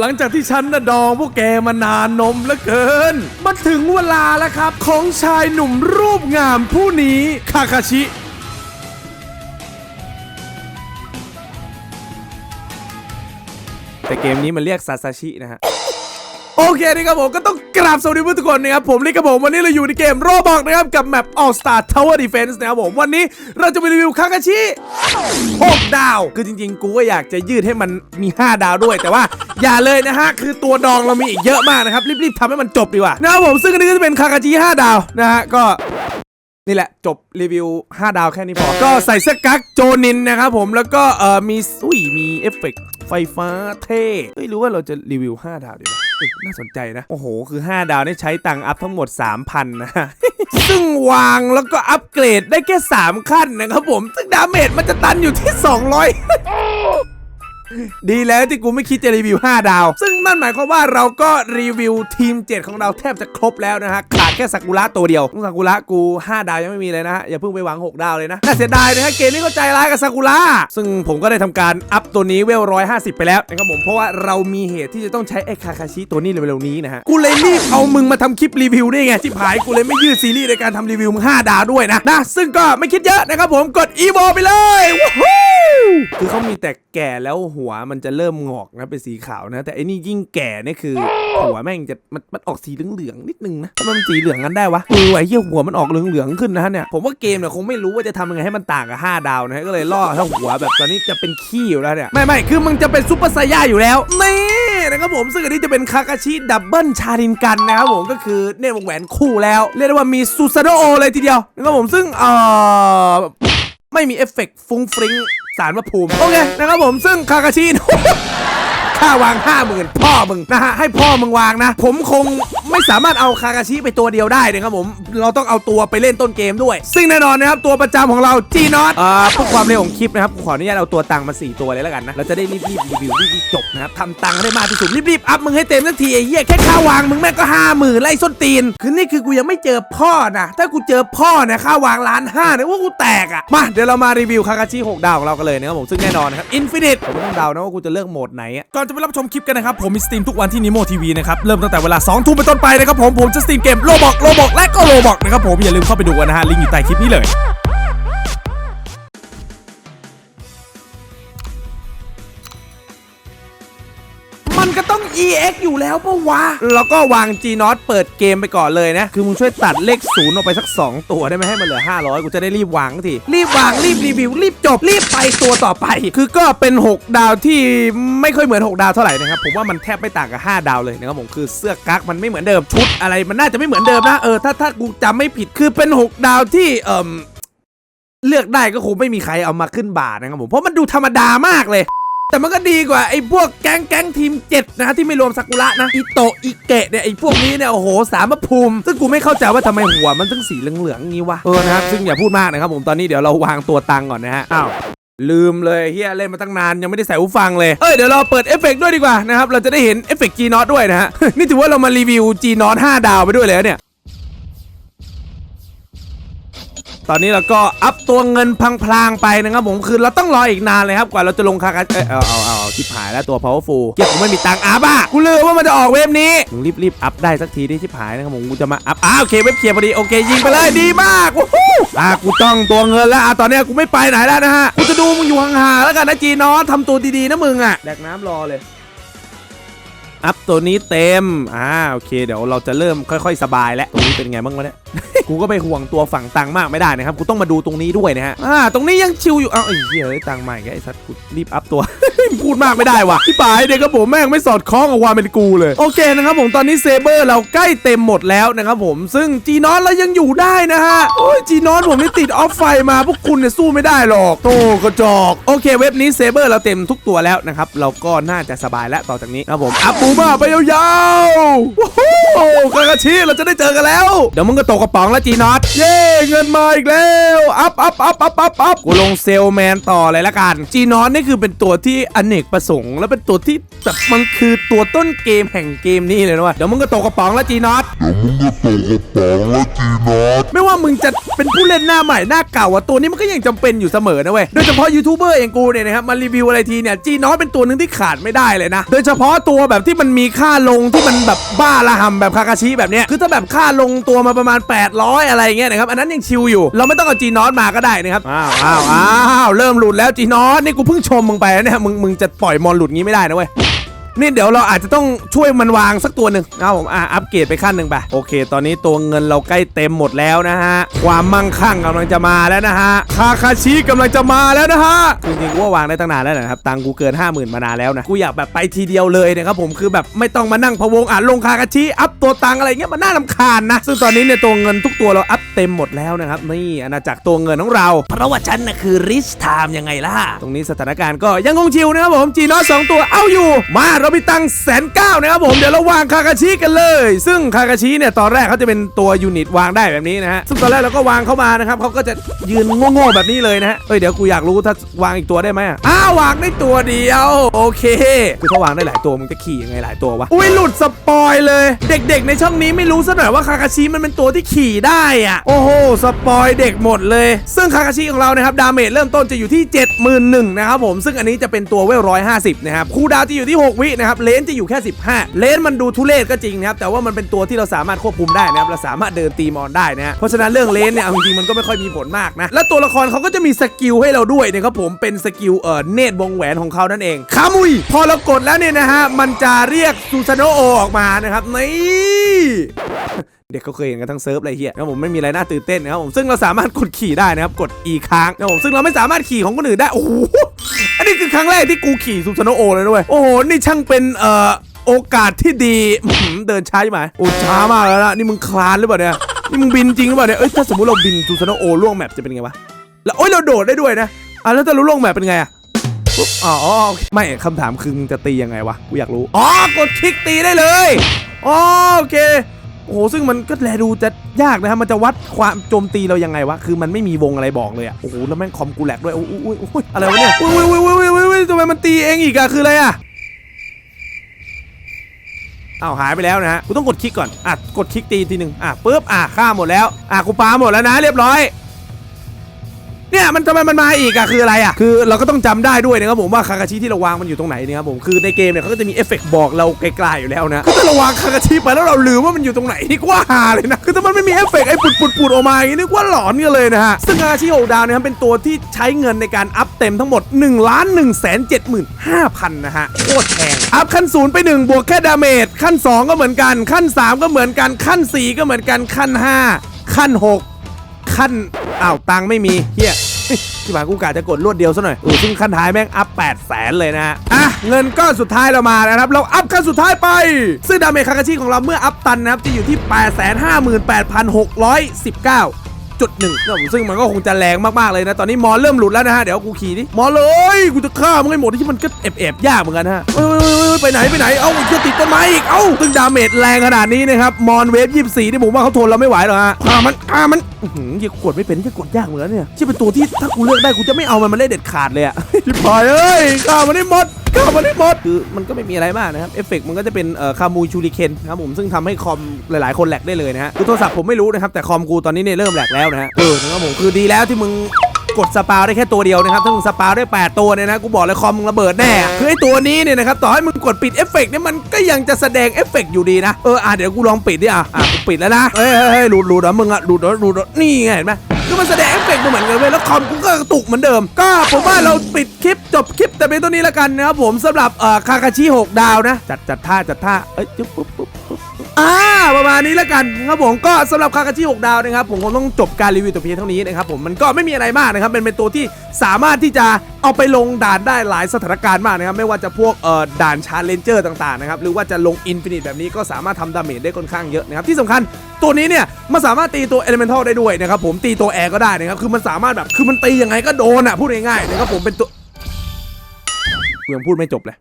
หลังจากที่ฉันน่ะดองพวกแกมานานนมเหลือเกิน มาถึงเวลาแล้วครับ ของชายหนุ่มรูปงามผู้นี้คาคาชิแต่เกมนี้มันเรียกซาซาชินะฮะ โอเคนะครับผมก็ต้องกราบสวัสดีเพื่อนทุกคนนะครับผมลิกกับผมวันนี้เราอยู่ในเกมโรบอกนะครับกับแมป All Star Tower Defense นะครับผมวันนี้เราจะไปรีวิวคาคาชิ6ดาว คือจริงๆ กูก็อยากจะยืดให้มันมี 5 ดาวด้วย แต่ว่าอย่าเลยนะฮะ คือตัวดองเรามีอีกเยอะมากนะครับ รีบๆทำให้มันจบดีกว่านะครับผมซึ่งอันนี้ก็จะเป็นคาคาชิ5ดาวนะฮะก็นี่แหละจบรีวิว 5 ดาวแค่นี้พอ ก็ใส่เสื้อกั๊กโจนินนะครับผมแล้วก็เอ่อมีอุ้ยมีเอฟเฟกต์ไฟฟ้าเท่เฮ้ยรู้ว่าเราจะรีวิว 5 ดาวดีไหม น่าสนใจนะ โอ้โห คือ 5 ดาวได้ใช้ตังค์อัพทั้งหมด 3,000 นะซึ่งวางแล้วก็อัปเกรดได้แค่ 3 ขั้นนะครับผม ซึ่งดาเมจมันจะตันอยู่ที่ 200 ดีแล้วที่กูไม่คิดจะรีวิว 5 ดาว ซึ่งนั่นหมายความว่าเราก็รีวิวทีม 7 ของเราแทบจะครบแล้วนะฮะ ขาดแค่ซากุระตัวเดียวซากุระกู 5 ดาวยังไม่มีเลยนะฮะ อย่าเพิ่งไปหวัง 6 ดาวเลยนะ น่าเสียดายนะฮะ เกมนี้ก็ใจร้ายกับซากุระซึ่งผมก็ได้ทำการอัพตัวนี้เวล150ไปแล้วนะครับผม เพราะว่าเรามีเหตุที่จะต้องใช้ไอ้คาคาชิตัวนี้เร็วๆนี้นะฮะ กูเลยรีบเอามึงมาทำคลิปรีวิวนี่ไงที่ผายกูเลยไม่ยืดซีรีส์ในการทำรีวิวมึง5ดาวด้วยนะนะซึ่งก็ไม่คิดเยอะนะครับผมกดอีโวไปเลยคือเขามีแต่ แก่แล้วหัวมันจะเริ่มงอกนะเป็นสีขาวนะ แต่ไอ้นี่ยิ่งแก่เนี่ยคือ หัวแม่งจะมันมันออกสีเหลืองๆนิดนึงนะทำไมมันสีเหลืองกันได้วะเออไอ้เหี้ยหัวมันออกเหลืองๆขึ้นนะฮะเนี่ยผมว่าเกมเนี่ยคงไม่รู้ว่าจะทำยังไงให้มันต่างกับ5ดาวนะก็เลยล่อถ้าหัวแบบตอนนี้จะเป็นขี้อยู่แล้วเนี่ยไม่ไม่คือมันจะเป็นซุปเปอร์ไซย่าอยู่แล้วนี่นะครับผมซึ่งอันนี้จะเป็นคาคาชิดับเบิลชารินกันนะครับผมก็คือเนี่ยวงแหวนคู่แล้ว เรียกได้ว่ามีซูซาโดโอเลยทีเดียวนะครับผมซึ่งเอ่อ ไม่มีเอฟเฟกต์ฟุ้งฟริ้งสารพระภูมิ โอเคนะครับผมซึ่งคาคาชิค่าวางห้าหมื่นพ่อมึงนะฮะให้พ่อมึงวางนะ ผมคง ไม่สามารถเอาคาคาชิไปตัวเดียวได้นะครับผม เราต้องเอาตัวไปเล่นต้นเกมด้วย ซึ่งแน่นอนนะครับตัวประจำของเราจีนอตอ่าเพื่อความเร็วของคลิปนะครับขออนุญาตเอาตัวตังค์มา 4 ตัวเลยแล้วกันนะ เราจะได้รีบๆรีวิวรีบๆจบนะครับทำตังค์ให้ได้มากที่สุดรีบๆอัพมึงให้เต็มสักทีไอ้เหี้ยแค่ค่าวางมึงแม่งก็ห้าหมื่นไล่ส้นตีน คือนี่คือกูยังไม่เจอพ่อนะถ้ากูเจอพ่อเนี่ยค่าวางล้านห้าเนี่ยว่ากูแตกอะมาเดี๋ยวเรามารีวิวคาคาชิ6ดาวของเรากันเลยนะครับผมซึ่งแน่นอนนะครับอินฟินิตผมไม่ต้องเดานะว่ากูจะเลือกโหมดไหนก่อนจะไปรับชมคลิปกันนะครับผมมีสตรีมทุกวันที่นิโมทีวีนะครับเริ่มตั้งแต่เวลา2ทุ่มเป็นต้นไปนะครับผมผมจะสตรีมเกมโลบอกโลบอกและก็โลบอกนะครับผมอย่าลืมเข้าไปดูกันนะฮะลิงก์อยู่ใต้คลิปนี้เลย มันก็ต้อง EX อยู่แล้วปะวะ แล้วก็วาง G n o t เปิดเกมไปก่อนเลยนะ คือมึงช่วยตัดเลขศูนย์ออกไปสัก 2 ตัวได้ไหมให้มันเหลือ 500 กูจะได้รีบวางที รีบวางรีบรีวิว รีบจบ รีบไปตัวต่อไป คือก็เป็น 6 ดาวที่ไม่ค่อยเหมือน 6 ดาวเท่าไหร่นะครับ ผมว่ามันแทบไม่ต่างกับ 5 ดาวเลยนะครับผมคือเสื้อกั๊กมันไม่เหมือนเดิมชุดอะไรมันน่าจะไม่เหมือนเดิมนะเออถ้าถ้ากูจำไม่ผิดคือเป็น 6 ดาวที่เอ่มเลือกได้ก็คงไม่มีใครเอามาขึ้นบาทนะครับผมเพราะมันดูธรรมดามากเลย แต่มันก็ดีกว่าไอ้พวกแก๊งแก๊งทีมเจ็ดนะฮะที่ไม่รวมซากุระนะอิโตะอิเกะเนี่ยไอ้พวกนี้เนี่ยโอ้โหสามภูมิ ซึ่งกูไม่เข้าใจว่าทำไมหัวมันถึงสีเหลืองๆงี้วะเออนะครับซึ่งอย่าพูดมากนะครับผมตอนนี้เดี๋ยวเราวางตัวตังก่อนนะฮะอ้าวลืมเลยเฮียเล่นมาตั้งนานยังไม่ได้ใส่หูฟังเลย เอ้ยเดี๋ยวเราเปิดเอฟเฟกด้วยดีกว่านะครับ เราจะได้เห็นเอฟเฟกจีนอตด้วยนะฮะ นี่ถือว่าเรามารีวิวจีนอต5ดาวไปด้วยเลยเนี่ย ตอนนี้เราก็อัพตัวเงินพลางๆไปนะครับผมคือเราต้องรออีกนานเลยครับกว่าเราจะลงคาคาเอ้ยเอาเอาเอาเอาชิบหายแล้วตัว powerful เกียผมไม่มีตังค์อัพอะกูลืมว่ามันจะออกเว็บนี้มึงรีบรีบอัพได้สักทีดิชิบหายนะครับผมกูจะมาอัพอ้าวโอเคเว็บเคลียร์พอดีโอเคยิงไปเลยดีมากวู้ฮู้อะกูต้องตัวเงินแล้วอะตอนเนี้ยกูไม่ไปไหนแล้วนะฮะกูจะดูมึงอยู่ห่างๆแล้วกันนะจีนอสทำตัวดีๆนะมึงอะแดกน้ำรอเลยอัพตัวนี้เต็ม อ่า โอเค เดี๋ยวเราจะเริ่มค่อย ๆ สบายแล้วตรงนี้เป็นไงบ้างวะเนี่ย กูก็ไปห่วงตัวฝั่งตังมากไม่ได้นะครับกูต้องมาดูตรงนี้ด้วยนะฮะอ่าตรงนี้ยังชิวอยู่เอ้าไอ้เหี้ยไอ้ตังใหม่ไอ้สัตว์กูรีบอัพตัว พูดมากไม่ได้ว่ะพี่ป๋ายเด็กครับผมแม่งไม่สอดคล้องกับความเป็นกูเลย โอเคนะครับผมตอนนี้เซเบอร์เราใกล้เต็มหมดแล้วนะครับผมซึ่งจีนอนเรายังอยู่ได้นะฮะโอ้ยจีนอนผมนี่ติดออฟไฟมาพวกคุณเนี่ยสู้ไม่ได้หรอกโตกระจอกโอเค เว็บนี้เซเบอร์เราเต็มทุกตัวแล้วนะครับเราก็น่าจะสบายแล้วต่อจากนี้นะครับผมอัพปูมาไปยาวๆว้าวคากาชิเราจะได้เจอกันแล้ว เดี๋ยวมึงก็ตกกระป๋องแล้วจีนอตเย้เงินมาอีกแล้วอัพอัพอัพอัพอัพอัพกูลงเซลแมนต่อเลยละกันจีนอตนี่คือเป็นตัวที่อเนกประสงค์ แล้วเป็นตัวที่แบบมันคือตัวต้นเกมแห่งเกมนี้เลยนะเวะเดี๋ยวมึงก็ตกกระป๋องแล้วจีนอตเดี๋ยวมึงก็ตกกระป๋องแล้วจีนอตไม่ว่ามึงจะเป็นผู้เล่นหน้าใหม่หน้าเก่าอะตัวนี้มันก็ยังจำเป็นอยู่เสมอนะเว้ยโดยเฉพาะยูทูบเบอร์เองกูเนี่ยนะครับมารีวิวอะไรทีเนี่ยจีน้อยเป็นตัวหนึ่งที่ขาดไม่ได้เลยนะ โดยเฉพาะตัวแบบที่มันมีค่าลงที่มันแบบบ้าระห่ำแบบคาคาชิแบบเนี้ยคือถ้าแบบค่าลงตัวมาประมาณ 800 อะไรเงี้ยนะครับอันนั้นยังชิลอยู่ เราไม่ต้องเอาจีนอสมาก็ได้นะครับอ้าวอ้าวอ้าวเริ่มหลุดแล้วจีนอสนี่กูเพิ่งชมมึงไปนะเนี่ยมึงมึงจะปล่อยมอนหลุดงี้ไม่ได้นะเว้ย นี่เดี๋ยวเราอาจจะต้องช่วยมันวางสักตัวหนึ่งนะครับผมอะอัปเกรดไปขั้นหนึ่งไปโอเค ตอนนี้ตัวเงินเราใกล้เต็มหมดแล้วนะฮะความมั่งคั่งกำลังจะมาแล้วนะฮะคาคาชิกำลังจะมาแล้วนะฮะจริงๆกูว่าวางได้ตั้งนานแล้วนะครับตังกูเกิน 5 0,000 มานานแล้วนะกูอยากแบบไปทีเดียวเลยนะครับผมคือแบบไม่ต้องมานั่งพะวงอ่านลงคาคาชิอัพตัวตังอะไรเงี้ยมันน่าลำคาญนะซึ่งตอนนี้เนี่ยตัวเงินทุกตัวเราอัพเต็มหมดแล้วนะครับนี่อาณาจักรตัวเงินของเรา เพราะว่าฉันน่ะคือริชไทม์ยังไงล่ะตรงนี้สถานการณ์ก็ยังคงชิวนะครับผมจีนอสสองตัวเอาอยู่มาเรามีตังแสนเก้านะครับผมเดี๋ยวเราวางคาคาชิกันเลย ซึ่งคาคาชิเนี่ยตอนแรกเขาจะเป็นตัวยูนิตวางได้แบบนี้นะฮะซึ่งตอนแรกเราก็วางเข้ามานะครับเขาก็จะยืนโง่ๆแบบนี้เลยนะฮะเอ้ยเดี๋ยวกูอยากรู้ถ้าวางอีกตัวได้ไหมอ้าววางได้ตัวเดียว โอเคคือถ้าวางได้หลายตัวมึงจะขี่ยังไงหลายตัววะอุ้ยหลุดสปอยเลย เด็กๆ ในช่องนี้ไม่รู้ซะหน่อยว่าคาคาชิมันเป็นตัวที่ขี่ได้อะโอ้โหสปอยเด็กหมดเลย ซึ่งคาคาชิของเรานะครับดาเมจเริ่มต้นจะอยู่ที่ 71,001นะครับผมซึ่งอันนี้จะเป็นตัวเวล150นะครับคูดาวจะอยู่ที่ 6 วินะครับเลนจะอยู่แค่ 15 เลนมันดูทุเรศก็จริงนะครับแต่ว่ามันเป็นตัวที่เราสามารถควบคุมได้นะครับเราสามารถเดินตีมอนได้นะเพราะฉะนั้นเรื่องเลนเนี่ยเอาจริงๆมันก็ไม่ค่อยมีผลมากนะและตัวละครเขาก็จะมีสกิลให้เราด้วยนะครับผมเป็นสกิลเอ่อเนตรวงแหวนของเขานั่นเองคามุย พอเรากดแล้วเนี่ยนะฮะมันจะเรียกซูซานโนโอออกมานะครับนี่เด็กเขาเคยเห็นกันทั้งเซิร์ฟอะไรเฮียนะผมไม่มีอะไรน่าตื่นเต้นนะครับผมซึ่งเราสามารถกดขี่ได้นะครับกด E ค้างนะผมซึ่งเราไม่สามารถขี่ของคนอื่นได้โอ้โห อันนี้คือครั้งแรกที่กูขี่ซูซานโนโอเลยด้วยโอ้โห นี่ช่างเป็นเอ่อโอกาสที่ดีเดินช้าใช่ไหมโอ้ช้ามากแล้วนะนี่มึงคลานหรือเปล่าเนี่ยนี่มึงบินจริงหรือเปล่าเนี่ยเอ้ยถ้าสมมติเราบินซูซานโอล่วงแมปจะเป็นไงวะแล้วโอ้ยเราโดดได้ด้วยนะอะแล้วถ้าเราล่วงแมปเป็นไงอะปุ๊บอ๋อไม่คำถามคือมึงจะตียังไงวะกูอยากรู้อ๋อกดคลิกตีได้เลยอ๋อโอเค โอ้โหซึ่งมันก็แลดูจะยากนะครับมันจะวัดความโจมตีเรายังไงวะคือมันไม่มีวงอะไรบอกเลยอะโอ้โหแล้วแม่งคอมกูแหลกด้วยอุ้ยอุ้ยอุ้ยอะไรวะเนี่ยอุ้ยอุ้ยอุ้ยอุ้ยโอ้ยทำไมมันตีเองอีกอะคืออะไรอะอ้าวหายไปแล้วนะฮะกูต้องกดคลิกก่อนอะกดคลิกตีทีหนึ่งอะปุ๊บอะฆ่าหมดแล้วอะกูปาหมดแล้วนะเรียบร้อย เนี่ยมันทำไมมันมาอีกอะคืออะไรอะคือเราก็ต้องจำได้ด้วยนะครับผมว่าคาคาชิที่เราวางมันอยู่ตรงไหนนะครับผมคือในเกมเนี่ยเขาก็จะมีเอฟเฟกต์บอกเราไกลๆอยู่แล้วนะคือถ้าเราวางคาคาชิไปแล้วเราลืมว่ามันอยู่ตรงไหนนี่ก็ว่าฮาเลยนะคือถ้ามันไม่มีเอฟเฟกต์ไอ้ปุดปุดปุดออกมาอย่างนี้นึกว่าหลอนกันเลยนะฮะซึ่งคาคาชิโอดาวนะครับเป็นตัวที่ใช้เงินในการอัพเต็มทั้งหมด1ล้าน1แสน75,000นะฮะโคตรแพงอัพขั้นศูนย์ไปหนึ่งบวกแค่ดาเมจขั้นสองก็เหมือนกัน ขั้นสามก็เหมือนกันขั้นสี่ก็เหมือนกันขั้นห้าขั้นหกขั้น อ้าวตังไม่มีเฮียที่ผ่านกูกะจะกดรวดเดียวซะหน่อยอซึ่งขั้นท้ายแม่งอัพ8แสนเลยนะฮะ อะ เงินก้อนสุดท้ายเรามาแล้วนะครับ เราอัพขั้นสุดท้ายไป ซึ่งดาเมจคากาชิของเราเมื่ออัพตันนะครับ จะอยู่ที่ 858,619จุดหนึ่ งซึ่งมันก็คงจะแรงมากๆเลยนะ ตอนนี้มอเริ่มหลุดแล้วนะฮะ เดี๋ยวกูขี่ดิมอเลยกูจะฆ่ามึงให้หมดที่มันก็แอบแอบๆยากเหมือนกันฮะไปไหนไปไหน เอ้าจะติดต้นไม้อีก เอ้าซึ่งดาเมจแรงขนาดนี้นะครับ มอนเวฟ24นี่ผมว่าเขาทนเราไม่ไหวหรอกฮะฆ่ามันฆ่ามันอื้อหือยังกดไม่เป็นยังกดยากเหมือนเนี่ยที่เป็นตัวที่ถ้ากูเลือกได้กูจะไม่เอามันมาเล่นเด็ดขาดเลยอะพี่พายเอ้ยฆ่ามันให้หมด ฆ่ามันให้หมดคือมันก็ไม่มีอะไรมากนะครับ เอฟเฟกต์มันก็จะเป็นเอ่อคามูชูริเคนนะครับผมซึ่งทำให้คอมหลายๆ คนแหลกได้เลยนะฮะคือโทรศัพท์ผมไม่รู้นะครับ แต่คอมกูตอนนี้เนี่ยเริ่มแหลกแล้วนะฮะเออนะครับผมคือดีแล้วที่มึงกดสปาวได้แค่ตัวเดียวนะครับ ถ้ามึงสปาวได้ 8 ตัวเนี่ยนะ กูบอกเลยคอมมึงระเบิดแน่ คือไอ้ตัวนี้เนี่ยนะครับ ต่อให้มึงกดปิดเอฟเฟกต์เนี่ยมันก็ยังจะแสดงเอฟเฟกต์อยู่ดีนะ เออ อะเดี๋ยวกูลองปิดดิอะ อะกูปิดแล้วนะ เฮ้ยเฮ้ยเฮ้ยหลุดหลุดเหรอมึงอะหลุดเหรอหลุดเหรอนี่ไงเห็นไหม คือมันแสดงเอฟเฟกต์มาเหมือนกันเว้ยแล้วคอมกูก็กระตุกเหมือนเดิม ก็ผมว่าเราปิดคลิปจบคลิปแต่เป็นตัวนี้แล้วกันนะครับผมสำหรับเอ่อคาคาชิ6ดาวนะ จัดจัดท่าจัดท่าเอ้ยจุ๊บปุ๊บปุ๊บปุ๊บ อ่าประมาณนี้แล้วกันครับผมก็สำหรับคากาชิ6ดาวนะครับผมคงต้องจบการรีวิวแต่เพียงเท่านี้นะครับผมมันก็ไม่มีอะไรมากนะครับเป็นเป็นตัวที่สามารถที่จะเอาไปลงด่านได้หลายสถานการณ์มากนะครับไม่ว่าจะพวกเอ่อด่านชาเลนเจอร์ต่างๆนะครับหรือว่าจะลงอินฟินิตแบบนี้ก็สามารถทำดาเมจได้ค่อนข้างเยอะนะครับที่สำคัญตัวนี้เนี่ยมันสามารถตีตัวเอลิเมนทัลได้ด้วยนะครับผมตีตัวแอร์ก็ได้นะครับคือมันสามารถแบบคือมันตียังไงก็โดนอะพูดง่ายๆนะครับผมเป็นตัวกูยังพูดไม่จบเลย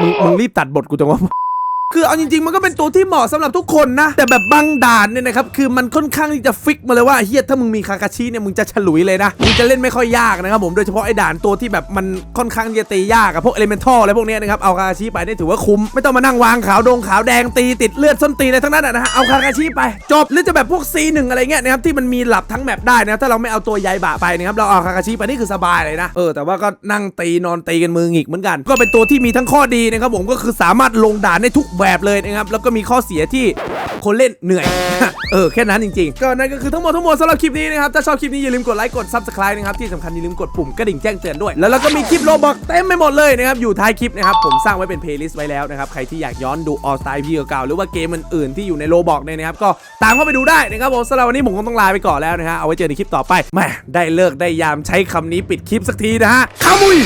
มึงมึงรีบตัดบทกูจังวะ คือเอาจริงๆ มันก็เป็นตัวที่เหมาะสำหรับทุกคนนะ แต่แบบบางด่านเนี่ยนะครับ คือมันค่อนข้างที่จะฟิกมาเลยว่าเฮียถ้ามึงมีคาคาชิเนี่ย มึงจะฉลุยเลยนะ มึงจะเล่นไม่ค่อยยากนะครับผม โดยเฉพาะไอ้ด่านตัวที่แบบมันค่อนข้างจะตียากอะพวกเอลิเมนทัลอะไรพวกนี้นะครับ เอาคาคาชิไปได้ถือว่าคุ้ม ไม่ต้องมานั่งวางขาวดงขาวแดงตีติดเลือดส้นตีนอะไรทั้งนั้นอะนะฮะ เอาคาคาชิไป จบ หรือจะแบบพวก C1 อะไรเงี้ยนะครับที่มันมีหลับทั้งแมปได้นะ ถ้าเราไม่เอาตัวยายบะไปนะครับ เราเอาคาคาชิไปนี่คือสบายเลยนะ เออ แต่ว่าก็นั่งตีนอนตีกันมือหงิกเหมือนกัน ก็เป็นตัวที่มีทั้งข้อดีนะครับผมก็คือสามารถลงด่านได้ทุกแบบเลยนะครับ แล้วก็มีข้อเสียที่คนเล่นเหนื่อย เออ แค่นั้นจริงๆ ก็นั่นก็คือทั้งหมดทั้งมวลสำหรับคลิปนี้นะครับ ถ้าชอบคลิปนี้อย่าลืมกดไลค์ กด subscribe นะครับ ที่สำคัญอย่าลืมกดปุ่มกระดิ่งแจ้งเตือนด้วย แล้วเราก็มีคลิปโลบอกเต็มไปหมดเลยนะครับ อยู่ท้ายคลิปนะครับ ผมสร้างไว้เป็นเพลย์ลิสต์ไว้แล้วนะครับ ใครที่อยากย้อนดู All Star พี่เก่าๆหรือว่าเกมอื่นๆที่อยู่ในโลบอกเนี่ยนะครับ ก็ตามเข้าไปดูได้นะครับผมสำหรับวันนี้ผมคงต้องลาไปก่อนแล้วนะฮะ เอาไว้เจอในคลิปต่อไปแหมได้เลิกได้ยามใช้คำนี้ปิดคลิปสักทีนะฮะขามุย